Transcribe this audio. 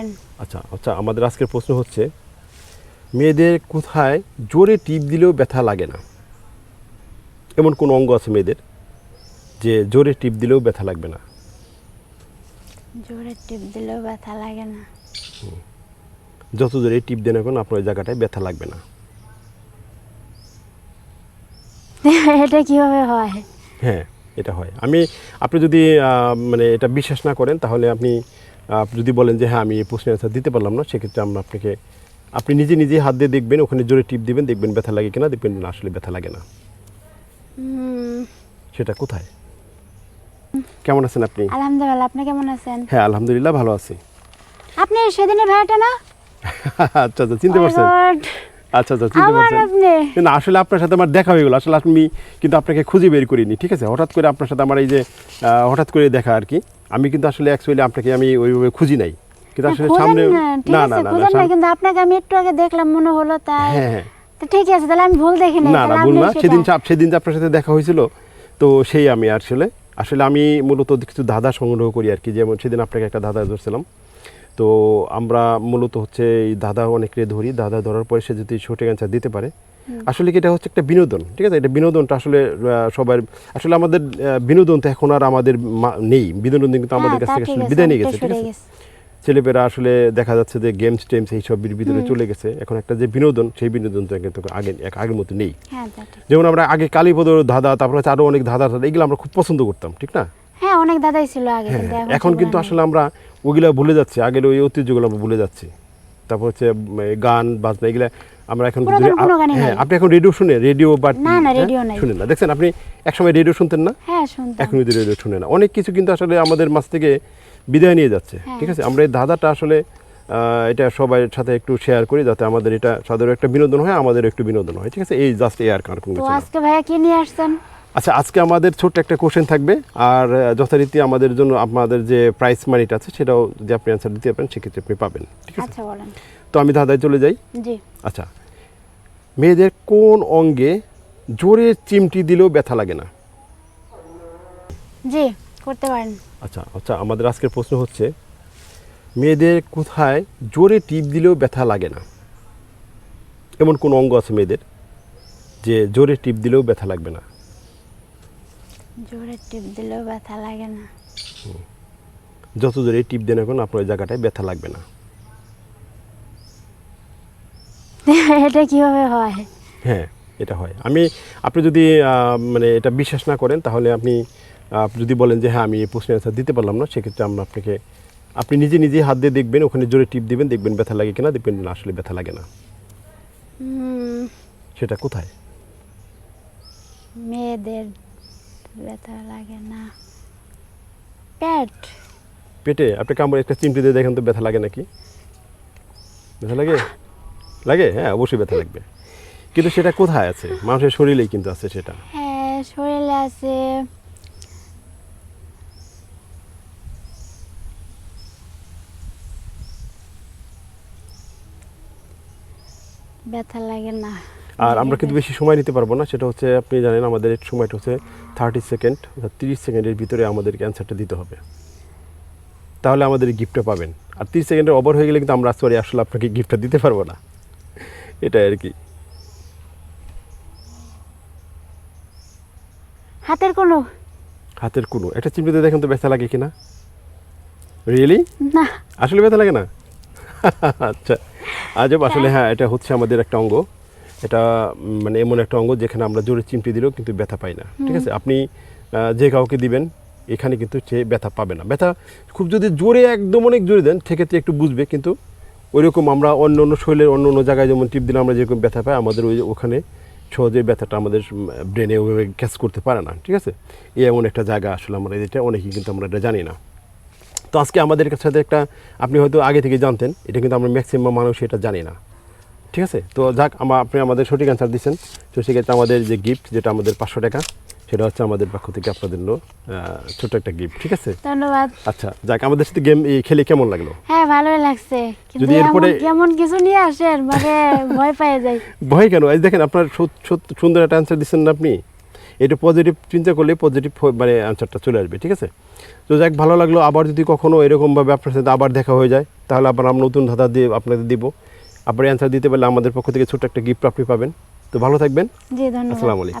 পারেন আচ্ছা আচ্ছা আমাদের আজকের প্রশ্ন হচ্ছে মেয়েদের কোথায় জোরে টিপ দিলেও ব্যথা লাগে না? এমন কোন অঙ্গ আছে মেয়েদের যে জোরে টিপ দিলেও ব্যথা লাগবে না? জোরে টিপ দিলেও ব্যথা লাগে না। যত জোরে টিপ দেন এখন আপনার ওই জায়গাটায় ব্যথা লাগবে না। এটা কীভাবে হয়? হ্যাঁ এটা হয়। আমি আপনি যদি মানে এটা বিশ্বাস না করেন তাহলে আপনি আহ, যদি বলেন যে হ্যাঁ আমি এই প্রশ্নের অ্যান্সার দিতে পারলাম না সেক্ষেত্রে আমরা আপনাকে আপনি নিজে নিজে হাত দিয়ে দেখবেন ওখানে জোরে টিপ দিবেন দেখবেন ব্যথা লাগে কিনা দেখবেন না আসলে ব্যথা লাগে না। সেটা কোথায়? কেমন আছেন আপনি? আলহামদুলিল্লাহ আপনি কেমন আছেন? হ্যাঁ আলহামদুলিল্লাহ ভালো আছি। আপনি সেদিনের ভাইয়াটা না? আচ্ছা আচ্ছা চিনতে পারছেন! আচ্ছা আচ্ছা চিনতে পারছেন? আপনি। না আসলে আপনার সাথে আমার দেখা হয়ে গেল। আসলে আমি কিন্তু আপনাকে খুঁজে বের করিনি ঠিক আছে? হঠাৎ করে আপনার সাথে আমার এই যে হঠাৎ করে দেখা আর কি। আমি কিন্তু আসলে অ্যাকচুয়ালি আপনাকে আমি ওইভাবে খুঁজি নাই। কিন্তু আসলে সামনে না, না না না কিন্তু আপনাকে আমি একটু আগে দেখলাম মনে হলো তাই। হ্যাঁ হ্যাঁ। তো ঠিক আছে তাহলে আমি ভুল দেখি নাই না না ভুল না সেদিন সেদিন যে আপনার সাথে দেখা হয়েছিল তো সেই আমি আসলে আসলে আমি মূলত কিছু ধাঁধা সংগ্রহ করি আর কি যেমন সেদিন আপনাকে একটা ধাঁধা ধরছিলাম। তো আমরা মূলত হচ্ছে এই ধাঁধা অনেকে ধরি ধাঁধা ধরার পরে সে যদি সঠিক অ্যান্সার দিতে পারে আসলে কি এটা হচ্ছে একটা বিনোদন ঠিক আছে? এটা বিনোদনটা আসলে সবার আসলে আমাদের বিনোদন তো এখন আর আমাদের নেই। বিনোদন কিন্তু আমাদের হ্যাঁ, কাছ থেকে আসলে বিদায় নিয়ে গেছে ঠিক আছে? ছেলেপেরা আসলে দেখা যাচ্ছে যে গেমস টেমস এইসব ভিতরে চলে গেছে। এখন একটা যে বিনোদন সেই বিনোদন তো কিন্তু আগে এক আগের মতো নেই। হ্যাঁ। যেমন আমরা আগে কালীপদ ধাঁধা তারপর হচ্ছে আরও অনেক ধাঁধা টাধা, এগুলো আমরা খুব পছন্দ করতাম ঠিক না? হ্যাঁ অনেক দাদাই ছিল আগে হ্যাঁ এখন কিন্তু আসলে আমরা ওগুলা ভুলে যাচ্ছি। আগের ওই ঐতিহ্যগুলো আমরা ভুলে যাচ্ছি। তারপর হচ্ছে গান বাজনা এগুলা আমরা এখন হ্যাঁ আপনি এখন রেডিও শুনে রেডিও বা না, না, হ্যাঁ, রেডিও নাই। শুনেন না। দেখছেন আপনি একসময় রেডিও শুনতেন না? হ্যাঁ শুনতাম। এখন যদি রেডিও শুনে না। অনেক কিছু কিন্তু আসলে আমাদের মাছ থেকে বিদায় নিয়ে যাচ্ছে। হ্যাঁ। ঠিক আছে? আমরা এই ধাঁধাটা আসলে এটা সবার সাথে একটু শেয়ার করি যাতে আমাদের এটা সাধারণ একটা বিনোদন হয় আমাদের একটু বিনোদন হয়। ঠিক আছে? এই জাস্ট এই আর কার কোনো তো আজকে ভাইয়া কি নিয়ে আসছেন? আচ্ছা আজকে আমাদের ছোট্ট একটা কোশ্চেন থাকবে। আর যথারীতি আমাদের জন্য আপনাদের যে প্রাইস মানিটা আছে সেটাও যদি আপনি অ্যান্সার দিতে পারেন সেক্ষেত্রে আপনি পাবেন। ঠিক আছে? আচ্ছা বলেন। তো আমি ধাঁধায় চলে যাই। জি। আচ্ছা মেয়েদের কোন অঙ্গে জোরে চিমটি দিলেও ব্যথা লাগে না? জি করতে পারেন। আচ্ছা আচ্ছা আমাদের আজকের প্রশ্ন হচ্ছে মেয়েদের কোথায় জোরে টিপ দিলেও ব্যথা লাগে না? এমন কোন অঙ্গ আছে মেয়েদের যে জোরে টিপ দিলেও ব্যথা লাগবে না? জোরে টিপ দিলেও ব্যথা লাগে না। যত জোরে টিপ দেন এখন আপনার জায়গাটায় ব্যথা লাগবে না। এটা কীভাবে হয়? হ্যাঁ এটা হয়। আমি আপনি যদি মানে এটা বিশ্বাস না করেন তাহলে আপনি যদি বলেন যে হ্যাঁ আমি এই প্রশ্নের অ্যান্সার দিতে পারলাম না সেক্ষেত্রে আমরা আপনাকে আপনি নিজে নিজে হাত দিয়ে দেখবেন ওখানে জোরে টিপ দিবেন দেখবেন ব্যথা লাগে কিনা দেখবেন না আসলে ব্যথা লাগে না। সেটা কোথায়? মেয়েদের ব্যথা লাগে না। পেট। পেটে? আপনি কামড়ে একটা চিমটি দিয়ে দেখেন তো ব্যথা লাগে নাকি? ব্যথা লাগে? লাগে? হ্যাঁ অবশ্যই ব্যথা লাগবে। কিন্তু সেটা কোথায় আছে? মানুষের শরীরেই কিন্তু আছে সেটা। হ্যাঁ শরীরে আছে। ব্যথা লাগে না। আর আমরা কিন্তু বেশি সময় নিতে পারব না। সেটা হচ্ছে আপনি জানেন আমাদের সময়টা হচ্ছে থার্টি সেকেন্ড অর্থাৎ তিরিশ সেকেন্ডের ভিতরে আমাদেরকে অ্যান্সারটা দিতে হবে। তাহলে আমাদের গিফটটা পাবেন। আর তিরিশ সেকেন্ডের ওভার হয়ে গেলে কিন্তু আমরা সরি আসলে আপনাকে গিফটটা দিতে পারব না। এটাই আর কি। হাতের কোনো? হাতের কোনো। একটা চিমটিতে দেখেন তো ব্যথা লাগে কিনা? রিয়েলি না। আসলে ব্যথা লাগে না? আচ্ছা। আজব আসলে হ্যাঁ এটা হচ্ছে আমাদের একটা অঙ্গ। এটা মানে এমন একটা অঙ্গ যেখানে আমরা জোরে চিমটি দিলেও কিন্তু ব্যথা পাই না। ঠিক আছে? আপনি যে কাউকে দিবেন এখানে কিন্তু সে ব্যথা পাবে না। ব্যথা খুব যদি জোরে একদম অনেক জোরে দেন সেক্ষেত্রে একটু বুঝবে কিন্তু ওইরকম আমরা অন্য অন্য শরীরের অন্য অন্য জায়গায় যেমন টিপ দিলে আমরা যেরকম ব্যথা পাই, আমাদের ওই ওখানে সহজে ব্যথাটা আমাদের ব্রেনে ওইভাবে ক্যাচ করতে পারে না, ঠিক আছে? এই এমন একটা জায়গা আসলে আমরা এটা অনেকেই কিন্তু আমরা এটা জানি না। তো আজকে আমাদের সাথে একটা, আপনি হয়তো আগে থেকে জানতেন, এটা কিন্তু আমরা ম্যাক্সিমাম মানুষ এটা জানি না, ঠিক আছে? তো যাক আপনি আমাদের সঠিক অ্যান্সার দিচ্ছেন। তো সেক্ষেত্রে আমাদের যে গিফট যেটা আমাদের পাঁচশো টাকা সেটা হচ্ছে আমাদের পক্ষ থেকে আপনাদের জন্য ছোট্ট একটা গিফট ঠিক আছে? ধন্যবাদ। আচ্ছা যাক আমাদের সাথে গেম খেলে কেমন লাগল? হ্যাঁ ভালোই লাগছে। যদি এরপরে- কেমন কিছু নিয়ে আসেন মানে ভয় পেয়ে যাই। ভয় কেন? এই দেখেন আপনার সুন্দর একটা অ্যান্সার দিচ্ছেন না আপনি। এটা পজিটিভ চিন্তা করলে পজিটিভ মানে অ্যান্সারটা চলে আসবে ঠিক আছে? তো যাক ভালো লাগল। আবার যদি কখনো এরকমভাবে আপনার সাথে আবার দেখা হয়ে যায় তাহলে আবার আমরা নতুন ধাঁধা দিয়ে আপনাদের দিব। আপনার অ্যান্সার দিতে পারলে আমাদের পক্ষ থেকে ছোট্ট একটা গিফট আপনি পাবেন। তো ভালো থাকবেন। জি ধন্যবাদ। আসসালামু আলাইকুম।